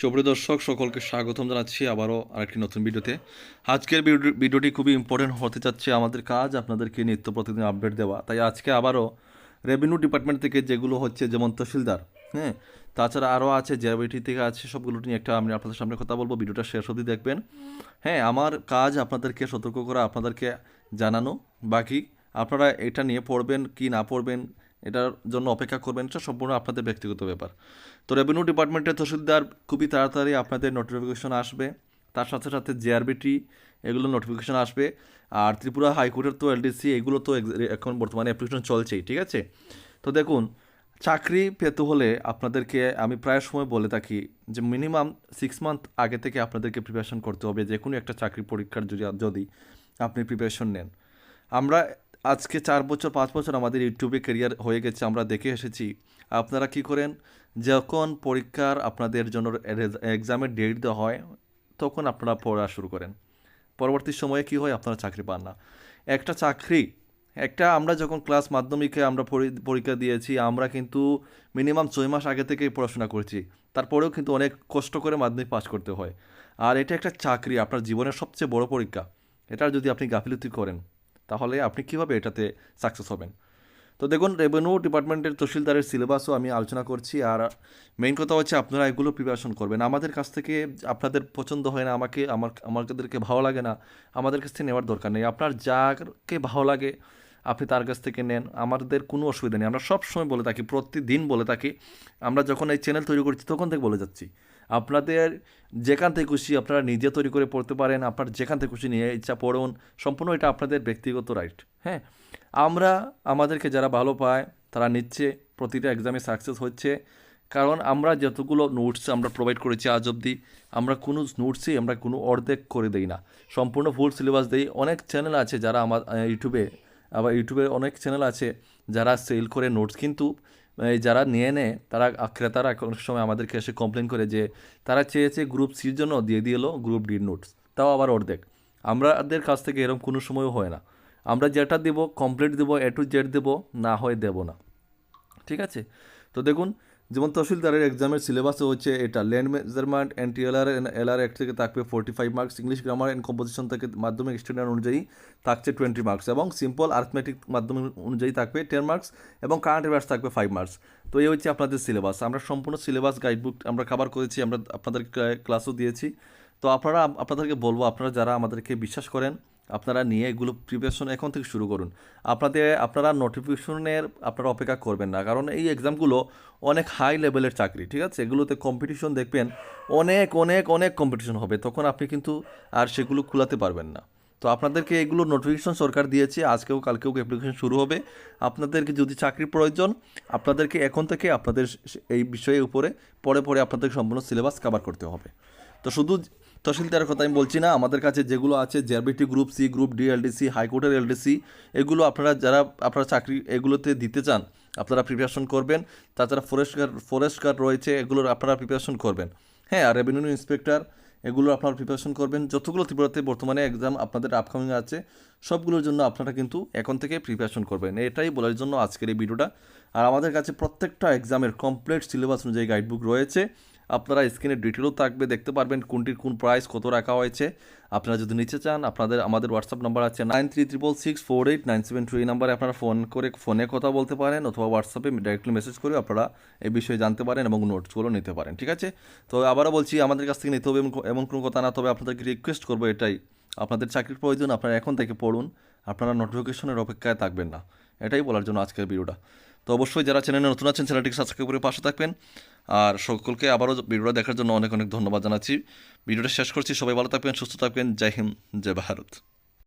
সুপ্রিয় দর্শক, সকলকে স্বাগতম জানাচ্ছি আবারও আরেকটি নতুন ভিডিওতে। আজকের ভিডিওটি খুবই ইম্পর্টেন্ট হতে যাচ্ছে আমাদের কাজ, আপনাদেরকে নিত্য প্রতিদিন আপডেট দেওয়া। তাই আজকে আবারও রেভিনিউ ডিপার্টমেন্ট থেকে যেগুলো হচ্ছে যেমন তহসিলদার হ্যাঁ তাছাড়া আরও আছে জেআরবিটি থেকে আছে, সবগুলো নিয়ে একটা আমি আপনাদের সামনে কথা বলব, ভিডিওটা শেষ অবধি দেখবেন। হ্যাঁ আমার কাজ আপনাদেরকে সতর্ক করা, আপনাদেরকে জানানো। বাকি, আপনারা এটা নিয়ে পড়বেন, কি না পড়বেন এটার জন্য অপেক্ষা করবেন, এটা সম্পূর্ণ আপনাদের ব্যক্তিগত ব্যাপার। তো রেভিনিউ ডিপার্টমেন্টের তহসিলদার খুবই তাড়াতাড়ি আপনাদের নোটিফিকেশন আসবে। তার সাথে সাথে জেআরবিটি এগুলো নোটিফিকেশন আসবে। আর ত্রিপুরা হাইকোর্টের তো এলডিসি এগুলো তো এখন বর্তমানে অ্যাপ্লিকেশন চলছেই, ঠিক আছে? তো দেখুন, চাকরি পেতে হলে আপনাদেরকে, আমি প্রায় সময় বলে থাকি যে মিনিমাম সিক্স মান্থ আগে থেকে আপনাদেরকে প্রিপারেশন করতে হবে। যে কোনো একটা চাকরি পরীক্ষার যদি যদি আপনি প্রিপারেশন নেন। আমরা আজকে চার বছর, পাঁচ বছর আমাদের ইউটিউবে কেরিয়ার হয়ে গেছে, আমরা দেখে এসেছি। আপনারা কি করেন? যখন পরীক্ষার আপনাদের জন্য এক্সামের ডেট দেওয়া হয়, তখন আপনারা পড়া শুরু করেন। পরবর্তী সময়ে কি হয়? আপনারা চাকরি পান না। একটা চাকরি, একটা আমরা যখন ক্লাস মাধ্যমিকে আমরা পরীক্ষা দিয়েছি, আমরা কিন্তু মিনিমাম ছয় মাস আগে থেকেই পড়াশোনা করেছি। তারপরেও কিন্তু অনেক কষ্ট করে মাধ্যমিক পাস করতে হয়। আর এটা একটা চাকরি, আপনার জীবনের সবচেয়ে বড় পরীক্ষা। এটার যদি আপনি গাফিলতি করেন তাহলে আপনি কীভাবে এটাতে সাকসেস হবেন? তো দেখুন রেভিনিউ ডিপার্টমেন্টের তহসিলদারের সিলেবাসও আমি আলোচনা করছি। আর মেইন কথা হচ্ছে আপনারা এগুলো প্রিপারেশন করবেন। আমাদের কাছ থেকে আপনাদের পছন্দ হয় না, আমাকে, আমার, আমাদেরকে ভালো লাগে না, আমাদের কাছ থেকে নেওয়ার দরকার নেই। আপনার যাকে ভালো লাগে, আপনি তার কাছ থেকে নেন। আমাদের কোনো অসুবিধা নেই। আমরা সবসময় বলে থাকি, প্রতিদিন বলে থাকি। আমরা যখন এই চ্যানেল তৈরি করছি, তখন থেকে বলে যাচ্ছি। আপনাদের যেখান থেকে খুশি আপনারা নিজে তৈরি করে পড়তে পারেন, আপনার যেখান থেকে খুশি নিয়ে ইচ্ছা পড়ুন সম্পূর্ণ এটা আপনাদের ব্যক্তিগত রাইট হ্যাঁ? আমরা আমাদেরকে যারা ভালো পায়, তারা নিচ্ছে, প্রতিটা এক্সামে সাকসেস হচ্ছে। কারণ আমরা যতগুলো নোটস আমরা প্রোভাইড করেছি আজ অবধি, আমরা কোনো নোটসই আমরা কোনো অর্ধেক করে দেই না। সম্পূর্ণ ফুল সিলেবাস দেই। অনেক চ্যানেল আছে যারা আমার ইউটিউবে আবার ইউটিউবে অনেক চ্যানেল আছে যারা সেল করে নোটস কিন্তু যারা নিয়ে নেয় তারা ক্রেতারা অনেক সময় আমাদেরকে এসে কমপ্লেন করে যে, তারা চেয়েছে গ্রুপ সির জন্য দিয়ে দিলো গ্রুপ ডির নোটস তাও আবার অর্ধেক। আমাদের কাছ থেকে এরকম কোনো সময়ও হয় না। আমরা যেটা দেবো কমপ্লিট দেবো এ টু জেড দেবো, না হয় দেবো না। ঠিক আছে? তো দেখুন যেমন তহসিলদারের এক্সামের সিলেবাসে হচ্ছে এটা। Land measurement and TLR LR act থেকে থাকবে forty five marks English grammar and composition থেকে মাধ্যমিক স্ট্যান্ডার্ড অনুযায়ী থাকছে টোয়েন্টি মার্কস এবং সিম্পল আর্থমেটিক মাধ্যমিক অনুযায়ী থাকবে টেন মার্কস এবং কারেন্ট অ্যাফেয়ার্স থাকবে ফাইভ মার্কস তো এই হচ্ছে আপনাদের সিলেবাস আমরা সম্পূর্ণ সিলেবাস গাইডবুক আমরা কভার করেছি, আমরা আপনাদের ক্লাসও দিয়েছি। তো আপনারা, আপনাদেরকে বলব, আপনারা যারা আমাদেরকে বিশ্বাস করেন আপনারা নিয়ে এগুলো প্রিপারেশন এখন থেকে শুরু করুন। আপনাদের, আপনারা নোটিফিকেশনের আপনারা অপেক্ষা করবেন না, কারণ এই এক্সামগুলো অনেক হাই লেভেলের চাকরি, ঠিক আছে? এগুলোতে কম্পিটিশন দেখবেন অনেক অনেক অনেক কম্পিটিশন হবে, তখন আপনি কিন্তু আর সেগুলো খোলাতে পারবেন না। তো আপনাদেরকে এগুলো নোটিফিকেশন সরকার দিয়েছে, আজকেও কালকেও অ্যাপ্লিকেশন শুরু হবে। আপনাদেরকে যদি চাকরির প্রয়োজন, আপনাদেরকে এখন থেকে আপনাদের এই বিষয়ের উপরে, পরে পরে আপনাদের সম্পূর্ণ সিলেবাস কভার করতে হবে। তো শুধু তহসিলদারের কথা আমি বলছি না, আমাদের কাছে যেগুলো আছে JRBT group C group D LDC হাইকোর্টের এলডিসি এগুলো আপনারা যারা, আপনারা চাকরি এগুলোতে দিতে চান, আপনারা প্রিপারেশন করবেন। তাছাড়া ফরেস্ট গার্ড ফরেস্ট গার্ড রয়েছে, এগুলোর আপনারা প্রিপারেশন করবেন। হ্যাঁ আর রেভিনিউ ইন্সপেক্টর এগুলো আপনারা প্রিপারেশন করবেন। যতগুলো ত্রিপুরাতে বর্তমানে এক্সাম আপনাদের আপকামিং আছে, সবগুলোর জন্য আপনারা কিন্তু এখন থেকে প্রিপারেশন করবেন। এটাই বলার জন্য আজকের এই ভিডিওটা আর আমাদের কাছে প্রত্যেকটা এক্সামের কমপ্লিট সিলেবাস অনুযায়ী গাইডবুক রয়েছে। আপনারা স্ক্রিনে ডিটেলও থাকবে, দেখতে পারবেন কোনটির কোন প্রাইস কত রাখা হয়েছে। আপনারা যদি নিতে চান, আপনাদের, আমাদের হোয়াটসঅ্যাপ নাম্বার আছে nine three triple six four eight nine seven two এই নাম্বারে আপনারা ফোন করে ফোনে কথা বলতে পারেন, অথবা হোয়াটসঅ্যাপে ডাইরেক্টলি মেসেজ করে আপনারা এই বিষয়ে জানতে পারেন এবং নোটসগুলো নিতে পারেন, ঠিক আছে? তো আবারও বলছি, আমাদের কাছ থেকে নিতে হবে এমন কোনো কথা না, তবে আপনাদেরকে রিকোয়েস্ট করব এটাই। আপনাদের চাকরির প্রয়োজন, আপনারা এখন থেকে পড়ুন, আপনারা নোটিফিকেশনের অপেক্ষায় থাকবেন না। এটাই বলার জন্য আজকের ভিডিওটা তো অবশ্যই যারা চ্যানেলে নতুন আছেন, চ্যানেলটিকে সাবস্ক্রাইব করে পাশে থাকবেন। আর সকলকে আবারও ভিডিওটা দেখার জন্য অনেক অনেক ধন্যবাদ জানাচ্ছি। ভিডিওটা শেষ করছি। সবাই ভালো থাকবেন, সুস্থ থাকবেন। জয় হিন্দ, জয় ভারত।